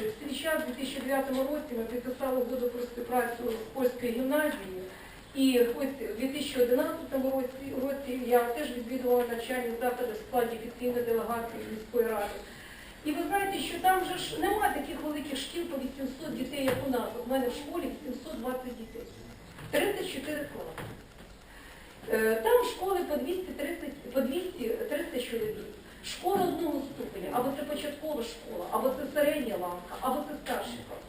свій час, у 2009 році, ми підписали угоду про співпрацю з польською гімназією. І ось у 2011 році, я теж відвідувала навчальні заклади в складі офіційної делегації міської ради. І ви знаєте, що там же ж немає таких великих шкіл по 800 дітей, як у нас. У мене в школі 820 дітей. 34 класи. Е, Там школи по 230, по 230 чоловік. Школа одного ступеня, або це початкова школа, або це середня ланка, або це старший клас.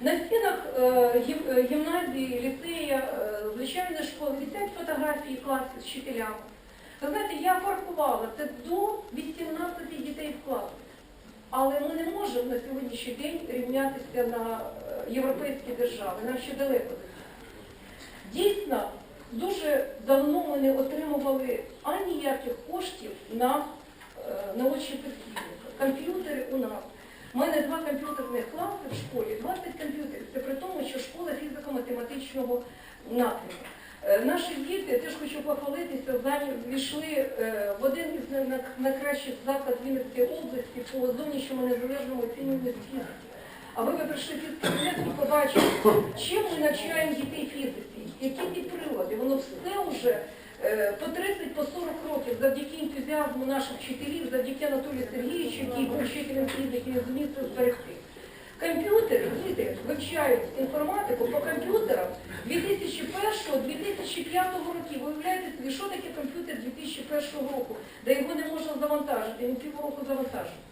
На стінах е, е, гімназії, ліцея, е, звичайної школи висять фотографії класів з вчителями. Ви знаєте, я порахувала, це до 18 дітей в класі. Але ми не можемо на сьогоднішній день рівнятися на європейські держави, нам ще далеко. Дійсно, дуже давно ми не отримували аніяких коштів на е, наочні посібника. Комп'ютери у нас. У мене два комп'ютерних класи в школі, 20 комп'ютерів. Це при тому, що школа фізико-математичного напрямку. Е, Наші діти, теж хочу похвалитися, війшли е, в один із най- най- найкращих закладів Вінницької області по зовнішньому незалежному оцінюванню фізики. А ви прийшли фізкабінет і побачили, чим ми навчаємо дітей фізиці, які ті прилади. Воно все вже по 30, по 40 років, завдяки ентузіазму наших вчителів, завдяки Анатолію Сергійовичу, який був вчителем фізики, зумів це зберегти. Комп'ютери, діти вивчають інформатику по комп'ютерам 2001-2005 років. Ви уявляєте собі, що таке комп'ютер 2001 року, де його не можна завантажити, він півроку завантажить.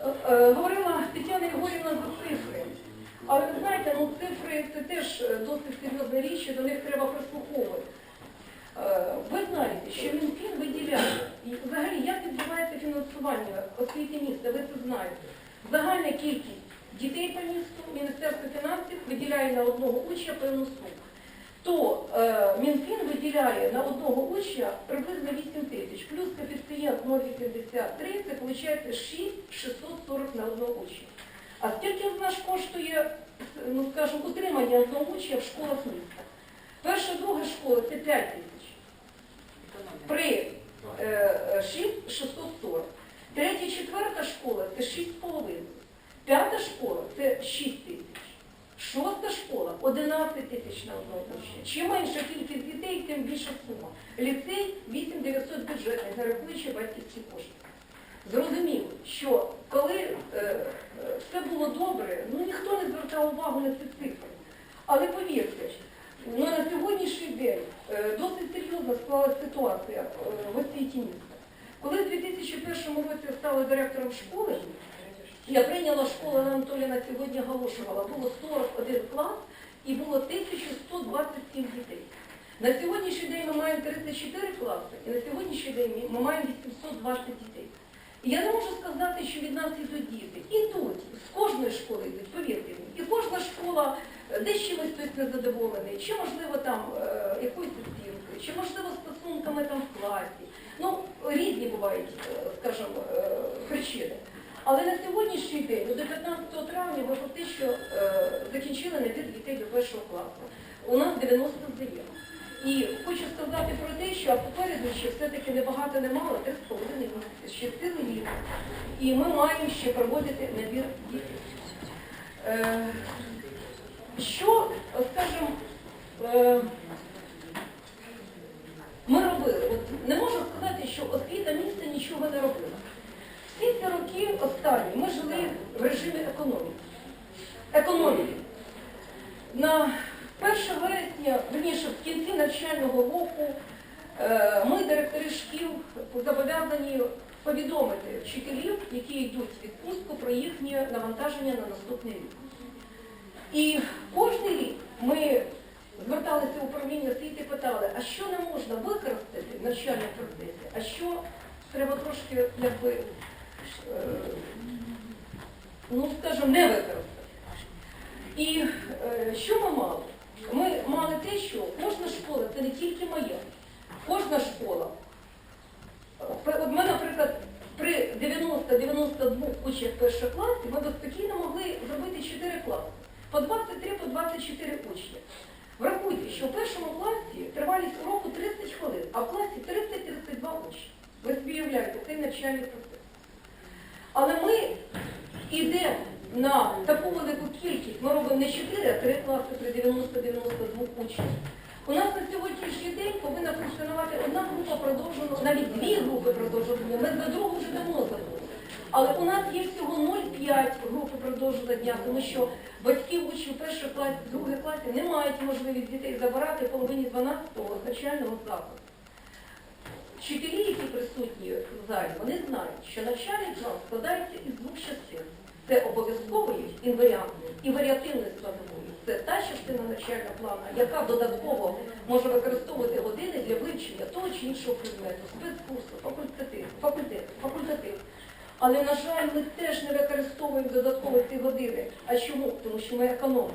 Е, е, Говорила Тетяна Єгорівна за цифри. Але ви знаєте, ну цифри це теж е, досить серйозна річ, і до них треба прислуховувати. Е, Ви знаєте, що Мінфін виділяє, і взагалі як відбувається фінансування освіти міста, ви це знаєте. Загальна кількість дітей по місту Міністерство фінансів виділяє на одного учня певну суму. То е, Мінфін виділяє на одного учня приблизно 8 тисяч, плюс коефіцієнт 0,83, це виходить 6,640 на одного учня. А скільки в нас коштує, ну скажімо, утримання одного учня в школах міста? Перша, друга школа це 5 тисяч. При е, 6 640. Третя, четверта школа це 6,5. П'ята школа це 6 тисяч. Шоста школа 11 тисяч на одного учня. Чим менша кількість дітей, тим більша сума. Ліцей 8900 бюджетних, не рахуючи батьківські кошти. Зрозуміло, що коли е, е, все було добре, ну ніхто не звертав увагу на ці цифри. Але повірте, ну, на сьогоднішній день е, досить серйозно склалася ситуація е, в освіті міста. Коли в 2001 році я стала директором школи, я прийняла школу Анатолія на сьогодні оголошувала, було 41 клас і було 1127 дітей. На сьогоднішній день ми маємо 34 класи, і на сьогоднішній день ми маємо 820 дітей. І я не можу сказати, що від нас ідуть діти. Ідуть, з кожної школи йдуть, повірте мені. І кожна школа десь чимось хтось незадоволений, чи можливо там е, якоюсь оцінкою, чи можливо стосунками там в класі. Ну, різні бувають, е, скажімо, е, причини. Але на сьогоднішній день, до 15 травня, ми фактично закінчили набір дітей до першого класу. У нас 90 заявок. І хочу сказати про те, що попереду ще все-таки не багато не мало, 3,5 місяці, ще цілий рік. І ми маємо ще проводити набір дітей. Що, скажімо, е, ми робили? От не можу сказати, що освіта міста нічого не робила. Всі ці роки останні ми жили в режимі економіки. Економіки. На 1 вересня, верніше, в кінці навчального року, е, ми, директори шкіл, зобов'язані повідомити вчителів, які йдуть в відпустку, про їхнє навантаження на наступний рік. І кожен рік ми зверталися в управління освіти і питали, а що не можна використати навчальному процесі, а що треба трошки, якби, е, ну скажімо, не використати. І е, що ми мали? Ми мали те, що кожна школа це не тільки моя, кожна школа. е, От ми, наприклад, при 90-92 учнях перших класів ми би спокійно могли зробити 4 класи. По 23, по 24 учні. Врахуйте, що в першому класі тривалість уроку 30 хвилин, а в класі 30-32 учні. Ви собі уявляєте, цей навчальний процес. Але ми йдемо на таку велику кількість, ми робимо не 4, а 3 класи при 90-92 учнів. У нас на сьогоднішній день повинна функціонувати одна група продовженого, навіть дві групи продовженого. Ми за другу вже забули. Але у нас є всього 0,5 групи продовженого дня, тому що батьки учнів перших класів, других класів не мають можливість дітей забирати половині 12-го навчального закладу. Вчителі, які присутні в залі, вони знають, що навчальний план складається із двох частин. Це обов'язкової інваріантної і варіативної складової. Це та частина навчального плану, яка додатково може використовувати години для вивчення того чи іншого предмету, спецкурсу, факультатив, факультет, факультатив. Але, на жаль, ми теж не використовуємо додатково ці години. А чому? Тому що ми економимо.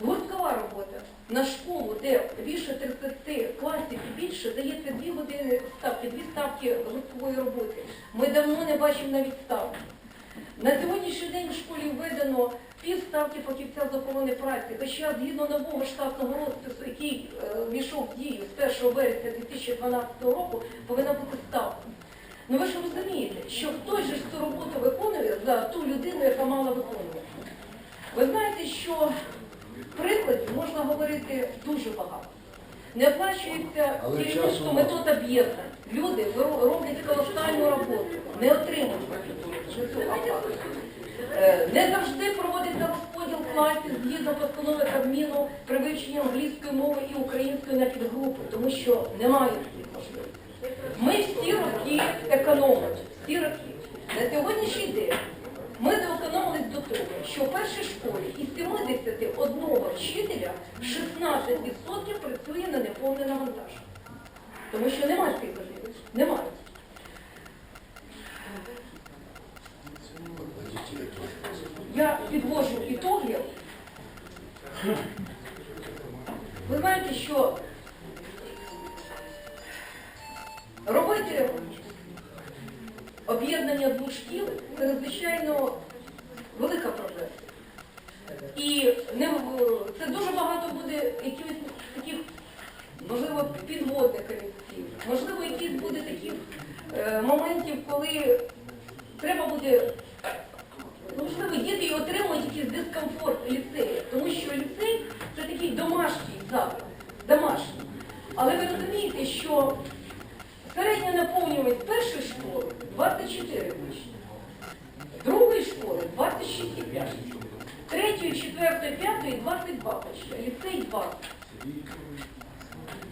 Гурткова робота на школу, де більше 30 класів і більше, дається дві години ставки, дві ставки гурткової роботи. Ми давно не бачимо навіть ставки. На сьогоднішній день в школі введено пів ставки фахівця з охорони праці, хоча згідно нового штатного розпису, який е, війшов в дію з 1 вересня 2012 року, повинна бути ставка. Ну ви ж розумієте, що хтось же цю роботу виконує за ту людину, яка мала виконувати. Ви знаєте, що прикладів можна говорити дуже багато. Не оплачується керівництво часу метод об'єднань. Люди роблять колосальну роботу, не отримують. Е, Не завжди проводиться розподіл класів згідно постанови Кабміну при вивченні англійської мови і української на підгрупи, тому що немає таких можливостей. Ми всі роки економимо, всі роки. На сьогоднішній день ми доекономились до того, що в першій школі із 71 вчителя 16% працює на неповне навантаження. Тому що немає цих можливостей. Немає. Я підвожу ітоги. Ви знаєте, що робити об'єднання двох шкіл це надзвичайно велика проблема. І не, це дуже багато буде якихось таких, можливо, підводних елементів, можливо, якісь буде таких е, моментів, коли треба буде можливо, діти і отримують якийсь дискомфорт в ліцеї, тому що ліцей це такий домашній заклад, домашній. Але ви розумієте, що середня наповнюваність першої школи 24 учні, другої школи 26,5, третьої, четвертої, п'ятої 22 почти, а ліцей 20.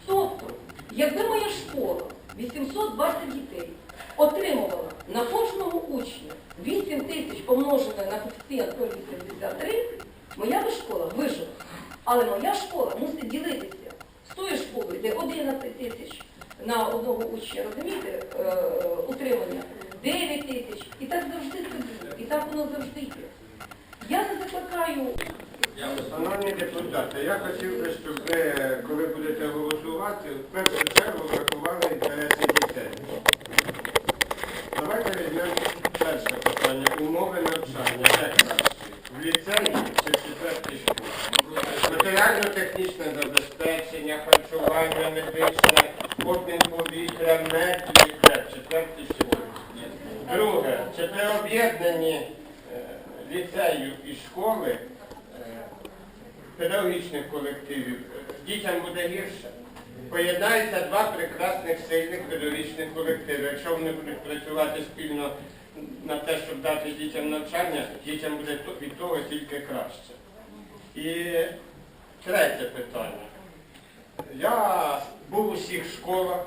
Тобто, якби моя школа 820 дітей отримувала на кожного учня 8 тисяч помножене на коефіцієнт 0,83, моя би школа вижила. Але моя школа мусить ділитися з тою школою, де 11 тисяч на одного учня, розумієте, е, утримання, 9 тисяч. І так завжди це буде. І так воно завжди є. Я закликаю Шановні депутати, я хотів би, щоб ви, коли будете голосувати, в першу чергу врахували інтереси дітей. Давайте візьмемо перше питання. Умови навчання. Де краще? В ліцеї чи в четвертій школі? Матеріально-технічне забезпечення, харчування, медичне, обмін повітря, медії, де в четвертій школі. Друге, чи при об'єднанні е, ліцею і школи е, педагогічних колективів дітям буде гірше. Поєднаються два прекрасних сильних педагогічних колективи. Якщо вони будуть працювати спільно на те, щоб дати дітям навчання, дітям буде від того тільки краще. І третє питання. Я був у всіх школах,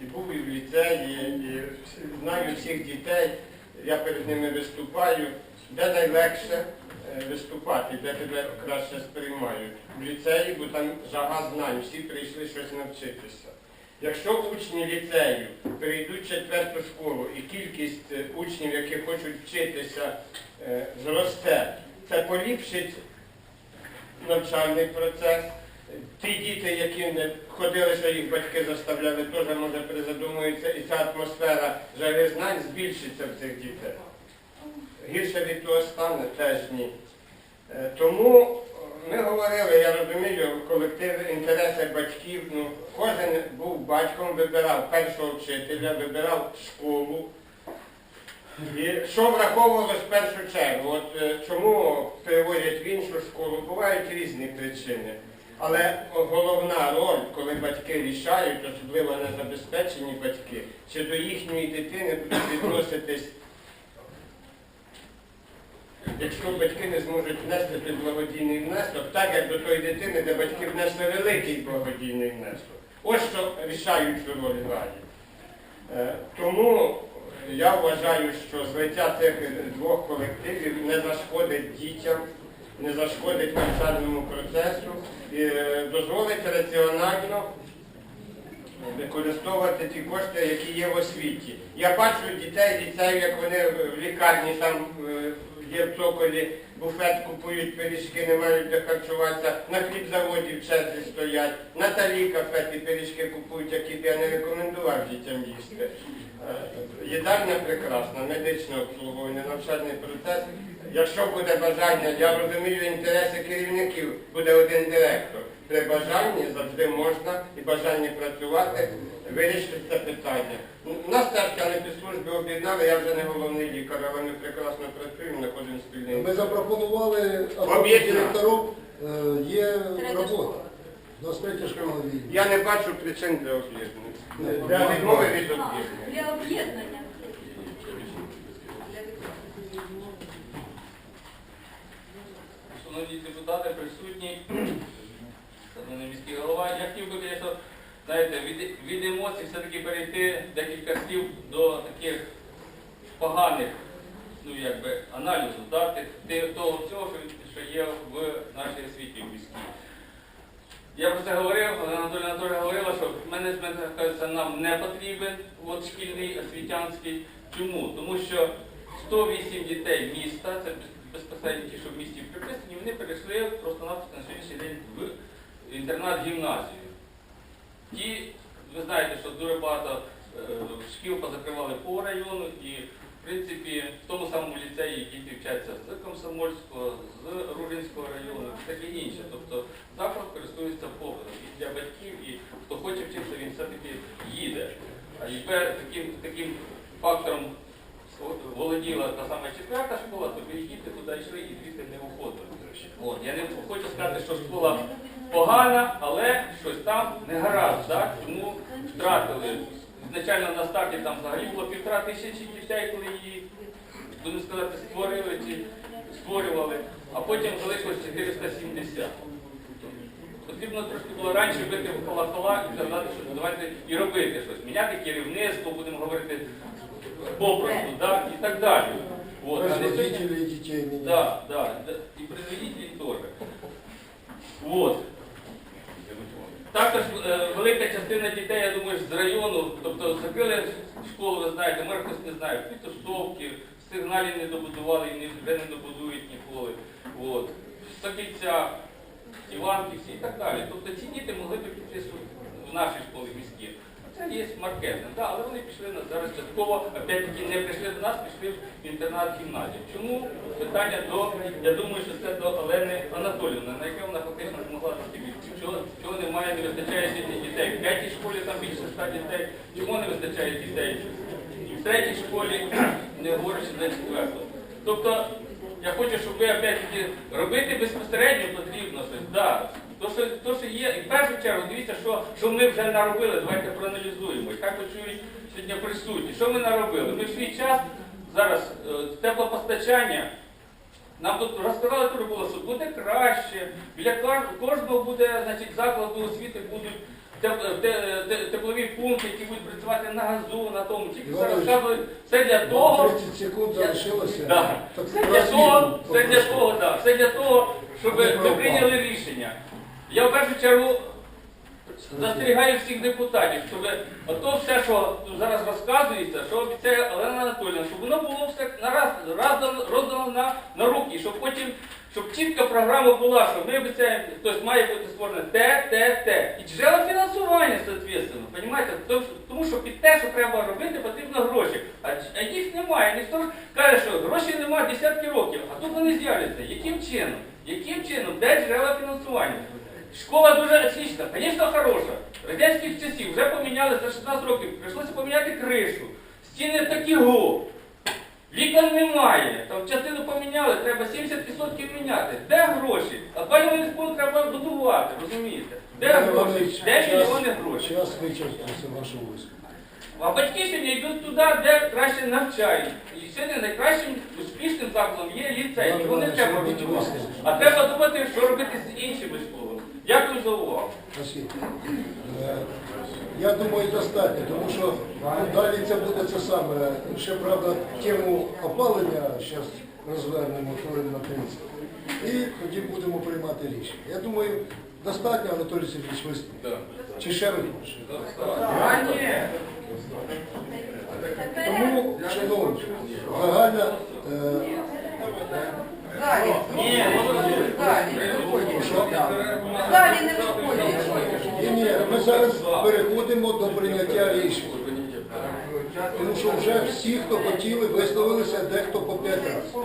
і був і в ліцеї, і знаю всіх дітей, я перед ними виступаю, де найлегше виступати, де тебе краще сприймають. В ліцеї, бо там жага знань, всі прийшли щось навчитися. Якщо учні ліцею прийдуть в четверту школу і кількість е, учнів, які хочуть вчитися, е, зросте, це поліпшить навчальний процес. Ті діти, які не ходили, що їх батьки заставляли, теж може призадумуються, і ця атмосфера жаги знань збільшиться в цих дітей. Гірше від того стане теж ні. Е, Тому е, ми говорили, я розумію, колектив інтереси батьків. Ну, кожен був батьком, вибирав першого вчителя, вибирав школу. І що враховувалось в першу чергу? От е, чому переводять в іншу школу? Бувають різні причини. Але головна роль, коли батьки рішають, особливо незабезпечені батьки, чи до їхньої дитини будуть відноситись, якщо батьки не зможуть внести той благодійний внесок, так як до тої дитини, де батьки внесли великий благодійний внесок. Ось що рішаючу роль грає. Тому я вважаю, що злиття цих двох колективів не зашкодить дітям, не зашкодить навчальному процесу і е, дозволить раціонально використовувати ті кошти, які є в освіті. Я бачу дітей, ліцею, як вони в лікарні там е, є в цоколі, буфет купують пиріжки, не мають де харчуватися, на хлібзаводі в черзі стоять, на талі кафе ті пиріжки купують, які б я не рекомендував дітям їсти. Е, Їдальня прекрасна, медичне обслуговування, навчальний процес. Якщо буде бажання, я розумію інтереси керівників, буде один директор. При бажанні завжди можна і бажанні працювати, вирішити це питання. У нас теж служби об'єднали, я вже не головний лікар, але ми прекрасно працюємо, знаходимо спільний. Ми запропонували директору, е, є робота. Я не бачу причин для об'єднання. Для відмови від об'єднання. Для об'єднання. Шановні депутати, присутні, шановний міський голова, я хотів би, звісно, знаєте, від, від емоцій все-таки перейти декілька слів до таких поганих, ну якби, аналізу, да, того всього, що, є в нашій освіті в міській. Я про це говорив, Анатолій Анатолій говорила, що менеджмент кажеться, нам не потрібен, от шкільний освітянський. Чому? Тому що 108 дітей міста, це безпосередньо ті, що в місті приписані, вони перейшли просто-напросто на сьогоднішній день в інтернат гімназію. Ті, ви знаєте, що дуже багато е, шкіл позакривали по району і, в принципі, в тому самому ліцеї діти вчаться з Комсомольського, з Ружинського району, і таке інше. Тобто заклад користується попитом і для батьків, і хто хоче вчитися, він все-таки їде. А тепер таким, таким фактором володіла та сама четверта школа, то ви діти туди йшли і звідти не виходили. От, я не хочу сказати, що школа погана, але щось там не гаразд, так? тому втратили. Изначально на старті там взагалі було півтора тисячі дітей, коли її, будемо сказати, створили чи створювали, а потім залишилось 470. Потрібно трошки було раніше бити в колокола і казати, що давайте і робити щось, міняти керівництво, будемо говорити попросту, да, і так далі. От, а не сьогодні- Родителей дітей. міняють. Да, да, да, и производители тоже. Вот. Також е, велика частина дітей, я думаю, з району, тобто закрили школу, ви знаєте, може хтось не знає, Пітоштовки, сигналі не добудували і не, вже не добудують ніколи. От. Сокільця, Іванківці і так далі. Тобто ці діти могли б піти в наші школи міські. Це є маркетинг, да, але вони пішли на зараз частково, опять-таки не прийшли до нас, пішли в інтернат гімназію. Чому? Питання до, я думаю, що це до Олени Анатоліївни, на яке вона фактично змогла відповідь. Чого, чого немає, не вистачає сьогодні дітей. В п'ятій школі там більше ста дітей. Чому не вистачає дітей? І в третій школі, не говорячи за четверту. Тобто, я хочу, щоб ви опять-таки робити безпосередньо потрібно щось. Да. То, що, то, що є, і в першу чергу, дивіться, що, що ми вже наробили, давайте проаналізуємо. І як почують сьогодні присутні. Що ми наробили? Ми в свій час зараз е, теплопостачання. Нам тут розказали, що було, що буде краще. Біля кожного буде, значить, закладу освіти будуть те- теплові пункти, які будуть працювати на газу, на тому. Тільки все Іванович, розказували. Все для того. 30 секунд залишилося. Да. Так, Все для того, все для того, да. все для того, щоб пропав. прийняли рішення. Я в першу чергу застерігаю всіх депутатів, щоб ото все, що зараз розказується, що обіцяє Олена Анатолійовна, щоб воно було все нараз роздано, на, на руки, щоб потім, щоб чітка програма була, що ми обіцяємо, тобто має бути створено те, те, те. І джерела фінансування, соответственно, понімаєте? Тому що- під те, що треба робити, потрібно гроші. А їх немає. Ніхто ж каже, що грошей немає десятки років, а тут вони з'являться. Яким чином? Яким чином? Де джерела фінансування? Школа дуже отлична, звісно, хороша. Радянських часів вже поміняли за 16 років, прийшлося поміняти кришу. Стіни такі го. Вікон немає, там частину поміняли, треба 70% міняти. Де гроші? Опалювальний спорт треба будувати, розумієте? Де гроші? Де мільйони грошей? Час вичерпався вашу війську. А батьки сьогодні йдуть туди, де краще навчають. І сьогодні найкращим успішним закладом є ліцей. Його не треба руйнувати. А треба думати, що робити з іншими школами. Дякую за увагу. Я думаю, достатньо, тому що ну, далі це буде це саме. Ще, правда, тему опалення зараз розвернемо хвилин на 30. І тоді будемо приймати рішення. Я думаю, достатньо, Анатолій Сергійович, виступ. Чи ще ви хочете? А ні. Тому, шановні, загальна... е, Ні, що? Далі не ні, ми зараз переходимо до прийняття рішень. Тому що вже всі, хто хотіли, висловилися дехто по п'ять разів.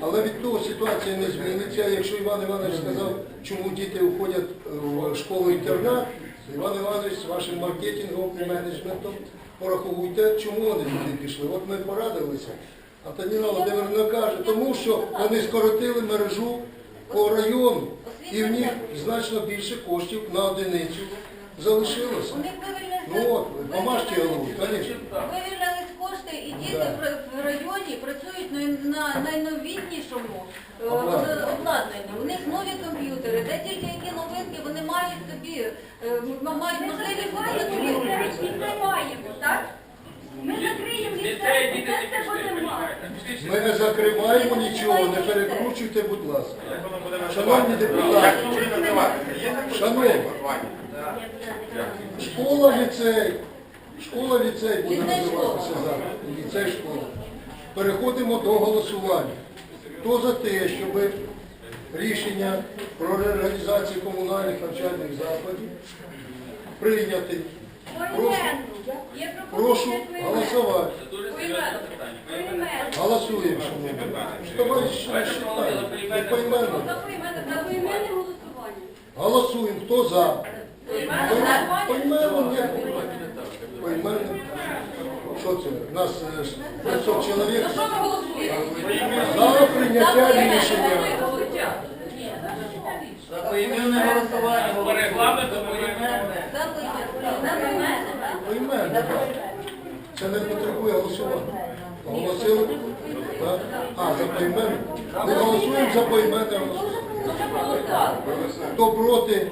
Але від того ситуація не зміниться. Якщо Іван Іванович сказав, чому діти уходять е, в школу-інтернат, Іван Іванович з вашим маркетингом і менеджментом порахуйте, чому вони туди пішли. От ми порадилися. А Таніна Володимирівна каже, тому що вони скоротили мережу по району, і в них значно більше коштів на одиницю залишилося. Них Ну от, помажте голову, звісно. вивільнились кошти, і діти Да. в- районі працюють на- на найновітнішому е, Обладнанні. обладнанні. У них нові комп'ютери, де тільки які новинки вони мають собі, е, м- мають можливість Ми їх приймаємо, так? Ми закриємо діти не пішли? Пішли Ми не закриваємо нічого, не перекручуйте, будь ласка. Шановні депутати, шановні, школа, ліцей, школа, ліцей буде називатися зараз. Ліцей, школа. Переходимо до голосування. Хто за те, щоб рішення про реорганізацію комунальних навчальних закладів прийняти? Прошу, Є прошу пропозиція голосувати. Це дуже серйозне питання. Приймемо. Голосуємо, шановні. Давай ще. Не поіменно. На поіменне голосування. Голосуємо. Хто за? Поіменне Поіменно, ні. Поіменно. Що це? У нас е, 500 чоловік. Що ми голосуємо? За прийняття рішення. За поіменне голосування. По регламенту ми за вичерпання. Поіменно. Це не потребує голосування. Оголосили? Так? А, за поіменно. Ми голосуємо за поіменне. Хто проти,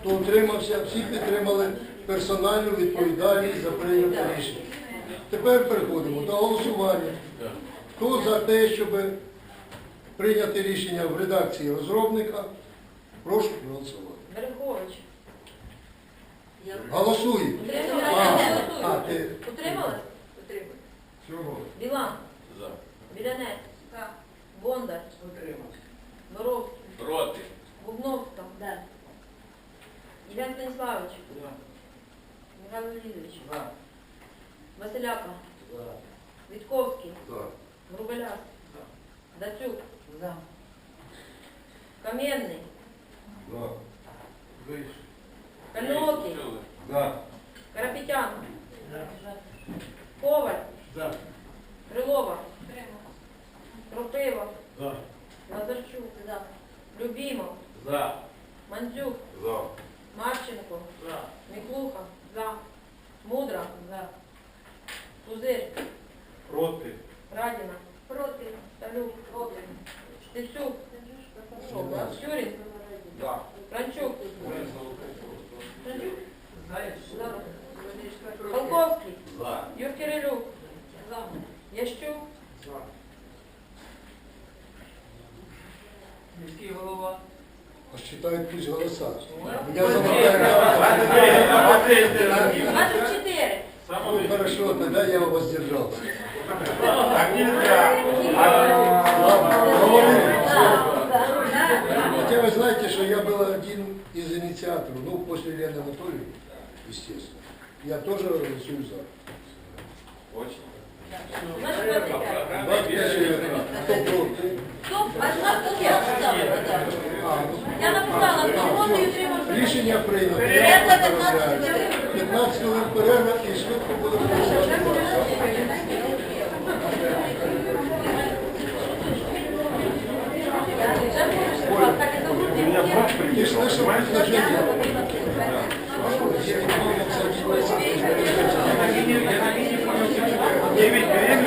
хто утримався, всі підтримали персональну відповідальність за прийняте рішення. Тепер переходимо до голосування. Хто за те, щоб прийняти рішення в редакції розробника, прошу проголосувати. Берегович. Голосуємо. А, а, ти. Утрималась. Білан. Білянець. Бондар. Боровський. проти. Бубновська. Іван Станіславович. Михайло Леонідович. Василяка. Вітковський. Грубеляс. Дацюк. Кам'янний. Да. Карапетян. Коваль. Крилова. Кропива. Лазарчук. Любімов. Да. Мандзюк. Марченко. Посчитають пусть голоса. Я Ні, замовляю. 24. Ну, хорошо, тогда я воздержался. Хотя вы знаете, что я был один из инициаторов, ну, после Лены Анатольевны, естественно. Я тоже голосую за. Очень. рішення прийнято. Перерва 15 хвилин перерва і швидко будемо працювати. І слышу предложення. Девять